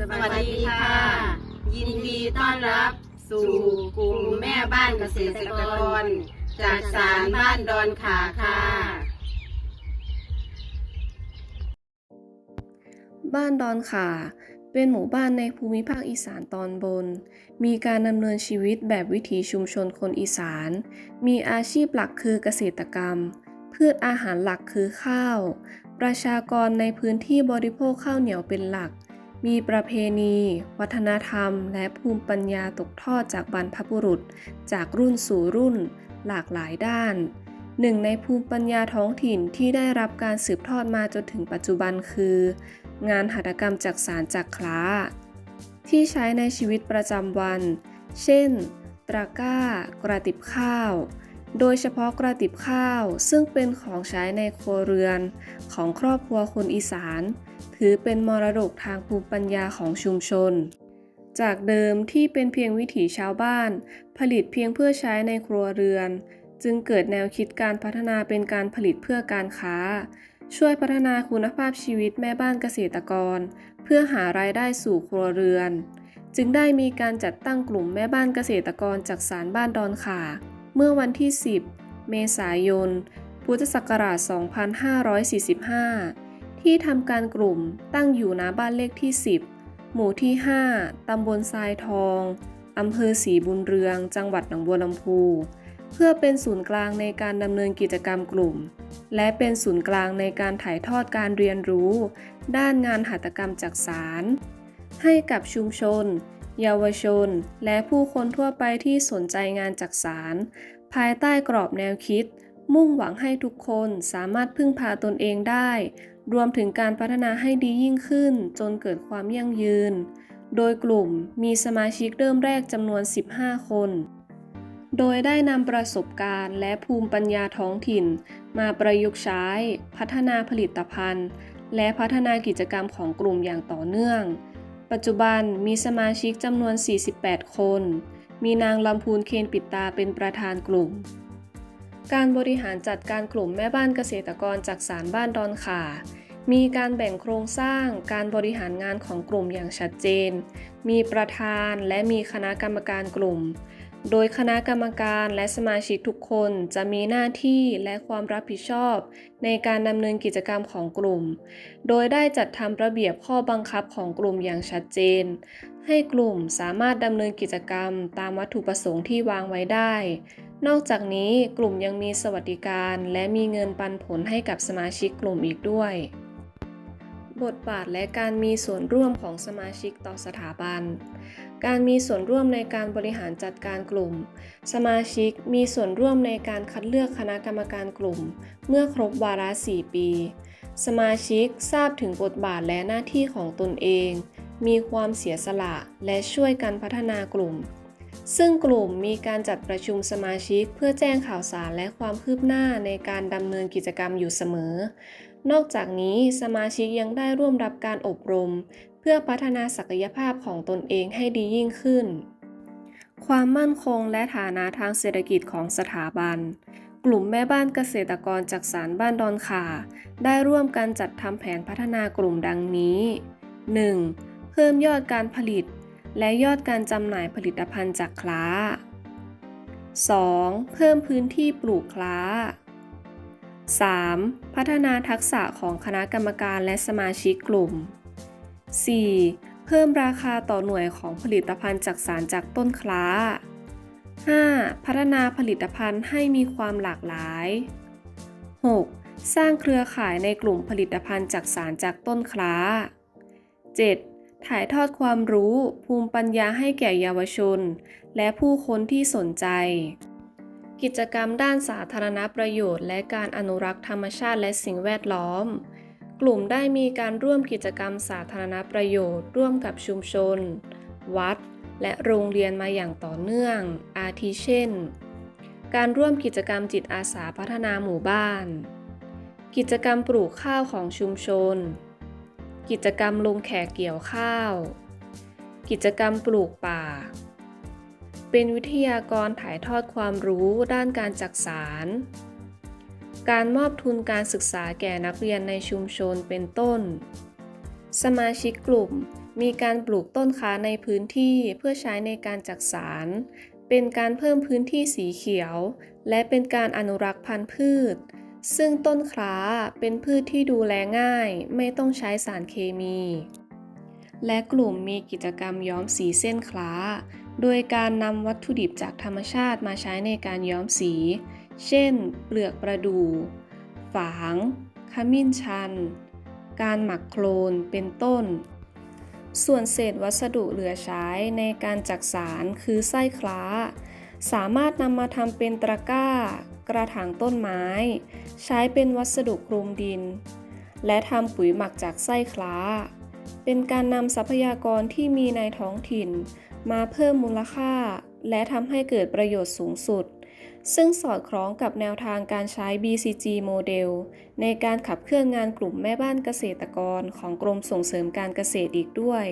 สวัสดีค่ะ ยินดีต้อนรับสู่กลุ่มแม่บ้านเกษตรกร จากสารบ้านดอนขาค่ะ บ้านดอนขาเป็นหมู่บ้านในภูมิภาคอีสานตอนบน มีการดำเนินชีวิตแบบวิถีชุมชนคนอีสาน มีอาชีพหลักคือเกษตรกรรม พืชอาหารหลักคือข้าว ประชากรในพื้นที่บริโภคข้าวเหนียวเป็นหลัก มีประเพณี วัฒนธรรม และภูมิปัญญาตกทอดจากบรรพบุรุษ จากรุ่นสู่รุ่น หลากหลายด้าน หนึ่งในภูมิปัญญาท้องถิ่นที่ได้รับการสืบทอดมาจนถึงปัจจุบันคือ งานหัตถกรรมจักสารจักคล้า ที่ใช้ในชีวิตประจำวัน เช่น ตะกร้า กระติบข้าว โดยเฉพาะกระติบข้าวซึ่งเป็นของใช้ในครัวเรือนของครอบครัวคนอีสาน ถือเป็นมรดกทางภูมิปัญญาของชุมชน จากเดิมที่เป็นเพียงวิถีชาวบ้าน ผลิตเพียงเพื่อใช้ในครัวเรือน จึงเกิดแนวคิดการพัฒนาเป็นการผลิตเพื่อการค้า ช่วยพัฒนาคุณภาพชีวิตแม่บ้านเกษตรกร เพื่อหารายได้สู่ครัวเรือน จึงได้มีการจัดตั้งกลุ่มแม่บ้านเกษตรกรจากสารบ้านดอนขา เมื่อวันที่ 10 เมษายน พุทธศักราช 2545 ที่ทำการกลุ่มตั้งอยู่ณบ้านเลขที่ 10 หมู่ที่ 5 ตำบลทรายทองอำเภอศรีบุญเรือง จังหวัดหนองบัวลำพู เพื่อเป็นศูนย์กลางในการดำเนินกิจกรรมกลุ่ม และเป็นศูนย์กลางในการถ่ายทอดการเรียนรู้ ด้านงานหัตถกรรมจักสาร ให้กับชุมชน เยาวชน และผู้คนทั่วไปที่สนใจงานจักสารภายใต้กรอบแนวคิด มุ่งหวังให้ทุกคนสามารถพึ่งพาตนเองได้ รวมถึงการพัฒนาให้ดียิ่งขึ้น จนเกิดความยั่งยืน โดยกลุ่มมีสมาชิกเริ่มแรกจำนวน 15 คน โดยได้นำประสบการณ์ และภูมิปัญญาท้องถิ่น มาประยุกต์ใช้ พัฒนาผลิตภัณฑ์ และพัฒนากิจกรรมของกลุ่มอย่างต่อเนื่อง ปัจจุบันมีสมาชิกจำนวน 48 คน มีนางลำพูนเคนปิดตาเป็นประธานกลุ่ม การบริหารจัดการกลุ่มแม่บ้านเกษตรกรจากสารบ้านดอนขามีการแบ่งโครงสร้างการบริหารงานของกลุ่มอย่างชัดเจน มีประธานและมีคณะกรรมการกลุ่ม โดยคณะกรรมการและสมาชิกทุกคนจะมีหน้าที่และความรับผิดชอบ ในการดำเนินกิจกรรมของกลุ่ม โดยได้จัดทำระเบียบข้อบังคับของกลุ่มอย่างชัดเจน ให้กลุ่มสามารถดำเนินกิจกรรมตามวัตถุประสงค์ที่วางไว้ได้ นอกจากนี้กลุ่มยังมีสวัสดิการและมีเงินปันผลให้กับสมาชิกกลุ่มอีกด้วย บทบาทและการมีส่วนร่วมของสมาชิกต่อสถาบัน การมีส่วนร่วมในการบริหารจัดการกลุ่ม สมาชิกมีส่วนร่วมในการคัดเลือกคณะกรรมการกลุ่ม เมื่อครบวาระ 4 ปี สมาชิกทราบถึงบทบาทและหน้าที่ของตนเอง มีความเสียสละและช่วยกันพัฒนากลุ่ม ซึ่งกลุ่มมีการจัดประชุมสมาชิกเพื่อแจ้งข่าวสารและความคืบหน้าในการดำเนินกิจกรรมอยู่เสมอ นอกจากนี้สมาชิกยังได้ร่วมรับการอบรม เพื่อพัฒนาศักยภาพของตนเองให้ดียิ่งขึ้น ความมั่นคงและฐานะทางเศรษฐกิจของสถาบัน กลุ่มแม่บ้านเกษตรกรจากสารบ้านดอนขาได้ร่วมกันจัดทำแผนพัฒนากลุ่มดังนี้ 1. เพิ่มยอดการผลิต และยอดการจำหน่ายผลิตภัณฑ์จากคล้า 2. เพิ่มพื้นที่ปลูกคล้า 3. พัฒนาทักษะของคณะกรรมการและสมาชิกกลุ่ม 4. เพิ่มราคาต่อหน่วยของผลิตภัณฑ์จากสารจากต้นคล้า 5. พัฒนาผลิตภัณฑ์ให้มีความหลากหลาย 6. สร้างเครือข่ายในกลุ่มผลิตภัณฑ์จากสารจากต้นคล้า 7. ถ่ายทอดความรู้ ภูมิปัญญาให้แก่เยาวชน และผู้คนที่สนใจ กิจกรรมด้านสาธารณประโยชน์ และการอนุรักษ์ธรรมชาติและสิ่งแวดล้อม กลุ่มได้มีการร่วมกิจกรรมสาธารณประโยชน์ ร่วมกับชุมชน วัด และโรงเรียนมาอย่างต่อเนื่อง อาทิเช่น การร่วมกิจกรรมจิตอาสาพัฒนาหมู่บ้าน กิจกรรมปลูกข้าวของชุมชน กิจกรรมลงแขกเกี่ยวข้าว กิจกรรมปลูกป่า เป็นวิทยากรถ่ายทอดความรู้ด้านการจักสาร การมอบทุนการศึกษาแก่นักเรียนในชุมชนเป็นต้น สมาชิกกลุ่มมีการปลูกต้นค้าในพื้นที่เพื่อใช้ในการจักสาร เป็นการเพิ่มพื้นที่สีเขียว และเป็นการอนุรักษ์พันธุ์พืช ซึ่งต้นคล้าเป็นพืชที่ดูแลง่าย ไม่ต้องใช้สารเคมี และกลุ่มมีกิจกรรมย้อมสีเส้นคล้า โดยการนำวัตถุดิบจากธรรมชาติมาใช้ในการย้อมสี เช่น เปลือกประดู่ ฝาง ขมิ้นชัน การหมักโคลน เป็นต้น ส่วนเศษวัสดุเหลือใช้ในการจักสารคือไส้คล้า สามารถนำมาทำเป็นตะกร้า กระถางต้นไม้ ใช้เป็นวัสดุคลุมดิน และทำปุ๋ยหมักจากไส้คล้า เป็นการนำทรัพยากรที่มีในท้องถิ่น มาเพิ่มมูลค่า และทำให้เกิดประโยชน์สูงสุด ซึ่งสอดคล้องกับแนวทางการใช้ BCG โมเดล ในการขับเคลื่อนงานกลุ่มแม่บ้านเกษตรกรของกรมส่งเสริมการเกษตรอีกด้วย